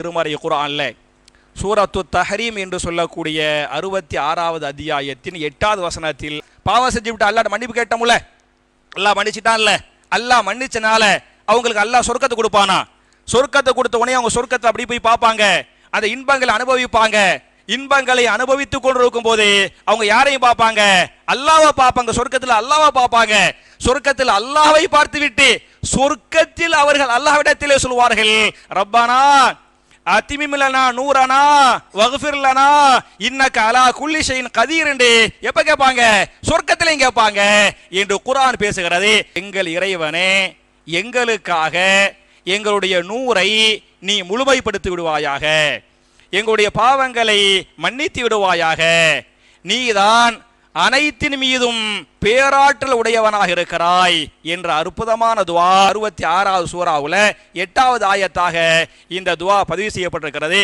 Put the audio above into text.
திருமறை குரான்ல சூரத்து தஹரீம் என்று சொல்லக்கூடிய அறுபத்தி ஆறாவது அத்தியாயத்தின் எட்டாவது வசனத்தில் பாவம் செஞ்சு விட்டு அல்லாட்ட மன்னிப்பு கேட்டோம்ல அல்லாஹ் மன்னிச்சிட்டான்ல? அல்லாஹ் மன்னிச்சனால அவங்களுக்கு அல்லாஹ் சொர்க்கத்தை கொடுப்பானா? சொர்க்கத்தை கொடுத்த உடனே அவங்க சொர்க்கத்தை அப்படி போய் பார்ப்பாங்க. அந்த இன்பங்களை அனுபவிப்பாங்க. இன்பங்களை அனுபவித்துக் கொண்டிருக்கும் போது அவங்க யாரையும் பார்ப்பாங்க? அல்லாவை பார்ப்பாங்க. சொர்க்கத்தில் அல்லாவை பார்ப்பாங்க. சொர்க்கத்தில் அல்லாவை பார்த்து விட்டு சொர்க்கத்தில் அவர்கள் அல்லாவிடத்திலே சொல்வார்கள் ரப்பானா அத்திமிமிலனா நூறனா வகுஃபிர்லனா இன்னக்க அலா குல்லி ஷைன் கதீர் என்று எப்ப கேட்பாங்க சொர்க்கத்திலையும் கேட்பாங்க என்று குரான் பேசுகிறது. எங்கள் இறைவனே எங்களுக்காக எங்களுடைய நூரை நீ முழுமைப்படுத்தி விடுவாயாக. எங்களுடைய பாவங்களை மன்னித்து விடுவாயாக. நீதான் அனைத்தின் மீதும் பேராற்றல் உடையவனாக இருக்கிறாய் என்ற அற்புதமான துவா அறுபத்தி ஆறாவது சூறாவில் எட்டாவது ஆயத்தாக இந்த துவா பதிவு செய்யப்பட்டிருக்கிறது.